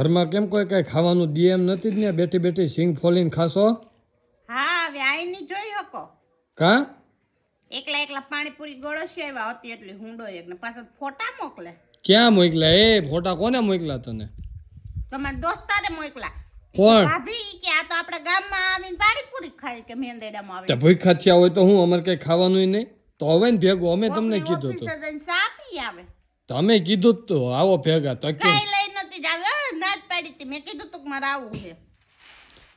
ઘરમાં કેમ કોઈ કઈ ખાવાનું દે એમ નથી જ ને? બેઠી બેઠી સિંગ ફોલીને ખાશો? હા હવે ની જોઈ શકો કા? એકલા એકલા પાણીપુરી ગળોશી આવ્યા હતી એટલે હુંડો એક ને પાછો ફોટા મોકલે. ક્યાં મોકલા એ ફોટા કોને મોકલ્યા તને? તમારા દોસ્તારે મોકલા કોણ? ભાભી કે આ તો આપણા ગામમાં આવીને પાણીપુરી ખાય કે મેંદેડામાં તે આવે ભૂખ ખાચ્યા હોય તો હું અમારે કઈ ખાવાનું નહીં? તો હવે ને ભેગો અમે તમને કીધું ઓફિસે સાપી જઈને ચા પી આવે. તમે કીધું તો આવો ભેગા તો કેમ કઈ લઈ નથી જ આવે હે, ના જ પાડી હતી મેં કીધું તું કે મારે આવું છે.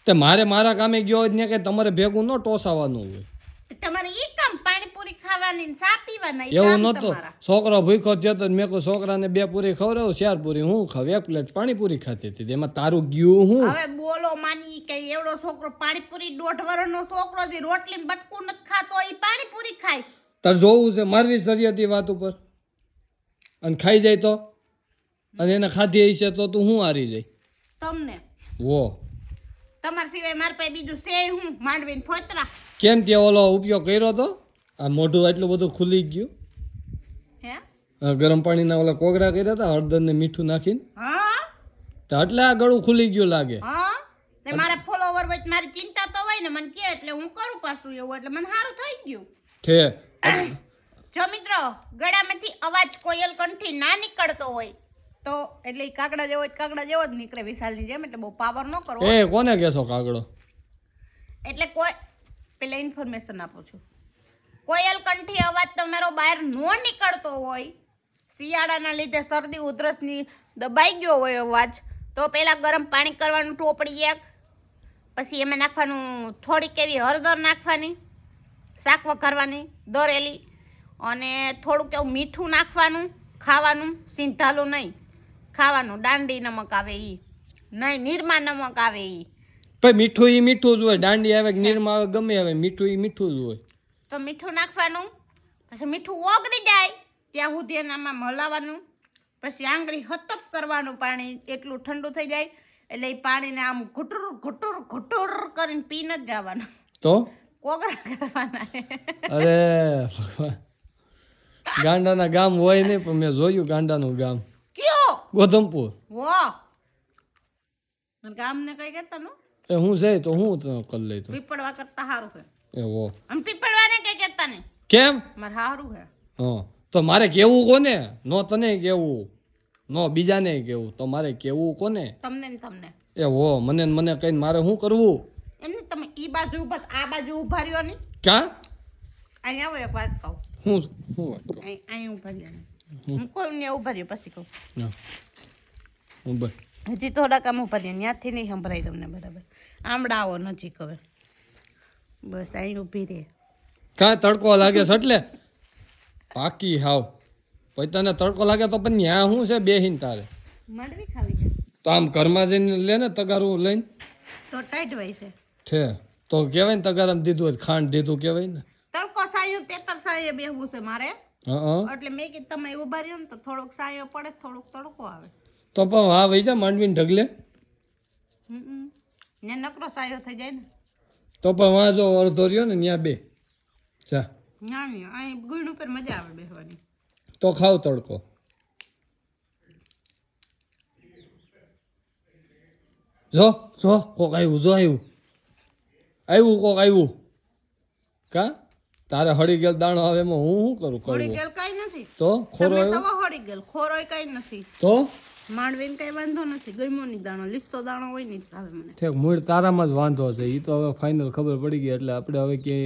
તે મારે મારા કામે ગયો જ ને કે તમારે ભેગું ન ટોસાવાનું હોય. તમારે ઈ કામ પાણીપુરી ખાવાની ને ચા પીવાના એવું નહોતું. છોકરો ભૂખો થયો તો મેં કહું છોકરાને બે પૂરી ખવડાવું ચાર પૂરી હું ખાવ. એક પ્લેટ પાણીપુરી ખાતી હતી. એમાં તારું ગયું હું. હવે બોલો માની કે એવડો છોકરો પાણીપુરી દોઢ વર્ષનો છોકરો જે રોટલી ને બટકું નથી ખાતો એ પાણીપુરી ખાય. તાર જોવું છે મારવી સરિયતી વાત ઉપર. અને ખાઈ જાય તો. અને એને ખાધી હશે તો તું હું હારી જાય? તમને. વો. તમારા સિવાય મારા પાસે બીજું છે હું માંડવીને ફોતરા. કેમ તે ઓલો ઉપયોગ કર્યો તો? આ મોઢું એટલું બધું ખુલી ગયું. હે? ગરમ પાણીના ઓલા કોગળા કર્યા હતા હળદર ને મીઠું નાખીને. હા? તો એટલે આ ગળું ખુલી ગયું લાગે. હા? ને મારા ફોલોવર વચ્ચે મારી ચિંતા તો હોય ને મને કે એટલે હું કરું પાછું એવું એટલે મને સારું થઈ ગયું. ઠે. જો મિત્રો ગળામાંથી અવાજ કોયલ કંઠી ના નીકળતો હોય તો એટલે ઈ કાકડા જેવો જ કાકડા જેવો જ નીકળે વિશાલની જેમ એટલે બહુ પાવર ન કરવો એ કોને કહેશો કાગડો? એટલે કોઈ પેલા ઇન્ફોર્મેશન આપું છું. કોયલ કંઠી અવાજ તમારો બહાર નો નીકળતો હોય. શિયાળાના લીધે શરદી ઉધરસની દબાઈ ગયો હોય અવાજ. તો પહેલાં ગરમ પાણી કરવાનું ટોપડી એક પછી એમાં નાખવાનું થોડીક એવી હળદર નાખવાની શાક વઘારવાની દોરેલી. અને થોડુંક એવું મીઠું નાખવાનું ખાવાનું સિંધાલું નહીં. ખાવાનું દાંડી નમક આવે એ નહીં નિરમા નમક આવે એ ભાઈ મીઠું ઈ મીઠું જ હોય. દાંડી આવે નિરમા આવે ગમે આવે મીઠું ઈ મીઠું જ હોય. તો મીઠું નાખવાનું પછી મીઠું ઓગળી જાય ત્યાં સુધી એનામાં હલાવવાનું પછી આંગળી હતપ કરવાનું પાણી એટલું ઠંડુ થઈ જાય એટલે એ પાણીને આમ ઘુટુર ઘુટુર ઘૂટુર કરીને પી ન જવાનું. તો? કોગરા કરવાના. અરે ગાંડાના ગામ હોય નહીં પણ મેં જોયું ગાંડાનું ગામ. ગોધમપુર. વો! મારા ગામને કઈ કેતા નું? એ હું જઈ તો હું તો કરી લઈ તો. પીપળવા કરતા સારું છે એ વો. અમ પીપળવા ને કઈ કહેતા નહીં. કેમ? મારે સારું છે હા. તો મારે કેવું કોને? નો તને કેવું. નો બીજાને કેવું. તો મારે કેવું કોને? તમને ને તમને. એ હો મને ને મને કહીને મારે શું કરવું? એમને તમે ઈ બાજુ ઊભા આ બાજુ ઊભા રહ્યો ને ક્યાં અહીંયા આવો એક વાત કહું. હું શું વાત કહું? અહીં ઊભા રહ્યો ને હું કોઈને ઊભા રહ્યો પછી કહું. હું. બસ. હજી થોડાક આમ ઊભા રહ્યો ત્યાંથી નહીં સંભળાય તમને બરાબર. આમડા આવો નજીક હવે. બસ અહીં ઊભી રહે. કાં તડકો લાગે છે એટલે? પાકી હાવ. પછી તને તડકો લાગે તો પણ ન્યા શું છે બેહીન તારે? માંડવી ખાવી છે. તો આમ ઘરમાં જઈને લે ને તગારું લઈને? તો ટાઈટ હોય છે. છે. તો કહેવાય ને તગારામ દીધું હોય ખાંડ દીધું કહેવાય ને. તડકો સાયું તેતર સાયે બેહવું છે મારે. એટલે મેં કીધું તમે ઊભા રહ્યો ને તો થોડોક સાયો પડે થોડોક તડકો આવે. તો પણ હા વહી જા માંડવીને ઢગલે. ને નકરો સાયો થઈ જાય ને. તો પણ વાં જો અડધો રહ્યો ને ત્યાં બે. જા. ના નહીં અહીં ગુણ ઉપર મજા આવે બેસવાની તો ખાવ તડકો. જો જો કોક આવ્યું જો આવ્યું. આવ્યું કોક આવ્યું. કા? તારે હળી ગયેલ દાણો આવે એમાં હું શું કરું હોળી ગેલ કઈ નથી. તો? ખોરો આવ્યો હોળી ગેલ ખોરોય કઈ નથી. તો? માંડવીને કઈ વાંધો નથી ગમ્યો નહીં દાણો લીસતો દાણો હોય નહીં આવે મને. ઠેક મૂળ તારામાં જ વાંધો છે. એ તો હવે ફાઇનલ ખબર પડી ગઈ એટલે આપણે હવે કે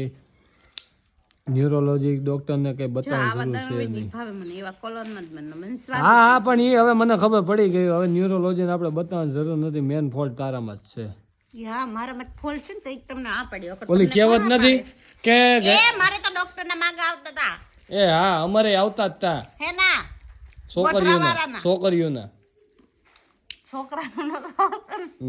ન્યુરોલોજી ડોક્ટરને કંઈ બતાવવાની જરૂર છે નહીં. નહીં મને એવા કલર જ મને મને હા હા પણ એ હવે મને ખબર પડી ગઈ હવે ન્યુરોલોજીને આપણે બતાવવાની જરૂર નથી. મેન ફોલ્ટ તારામાં જ છે. હા મારા માં છે ને તો એક તમને આ પડ્યો ઓલી કહેવત નથી? કે એ મારે તો ડોક્ટર ના માંગ આવતા હતા એ હા અમારે આવતા જ તા. હે ના. છોકરીઓના છોકરીઓના. છોકરાનું ને.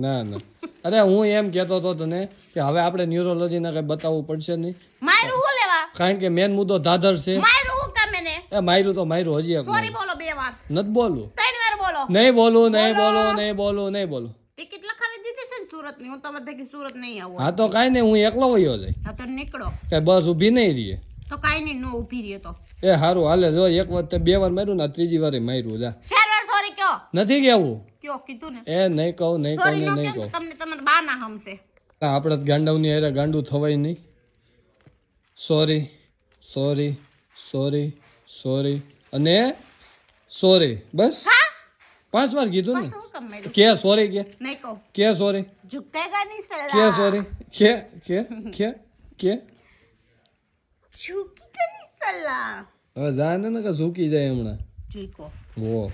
ના ના. અરે હું એમ કહેતો હતો તને કે હવે આપણે ન્યુરોલોજીને કંઈ બતાવવું પડશે નહીં. માયરું હું લેવા? કારણ કે મેન મુદ્દો ધાધર છે. માયરું હું કામે ને એ માર્યું તો માર્યું હજી સોરી બોલો બે વાર. નથી બોલું ત્રણ વાર બોલો. નહીં બોલું નહીં બોલું. નહીં બોલું નહીં બોલું ટિકિટ લખાવી દીધી છે ને સુરતની હું તમારે ભેગી સુરત નહીં આવું હા તો કાંઈ નહીં હું એકલો વયો જાય હા તો નીકળો. કે બસ ઊભી નહીં રહીએ. તો કાંઈ નહીં નો ઊભી રહ્યો તો. એ સારું હાલે જો એક વખતે બે વાર માર્યું ને ત્રીજી વારે માર્યું જા. શેર વાર સોરી કયો? નથી કેવું કયો કીધું ને? એ નહીં કહું નહીં કહું ને નહીં કહું. તમને તમારા બા ના હમશે આપણે ગાંડાવની અરે ગાંડું થવાય નહીં. સોરી સોરી સોરી સોરી અને સોરી બસ. પાંચ વાર કીધું ને. કે સોરી કે. કે સોરી કે સોરી કે કે કે કે. હવે જાને ને કે ઝૂકી જાય હમણાં. ઝુકો. વો.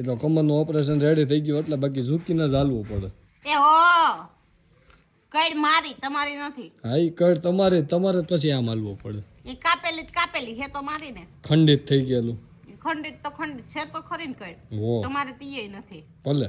એટલે કમરનું ઓપરેશન રેડી થઈ ગયું એટલે બાકી ઝૂકીને ના ચાલવું પડે. એ હો. કઈડ મારી તમારી નથી. હા એ કર તમારે તમારે પછી આમ હાલવું પડે. એ કાપેલી જ કાપેલી હે તો મારી ને ખંડિત થઈ ગયેલું. ખંડિત તો ખંડિત છે તો ખરી ને કઈ. તમારે તીય નથી. ભલે.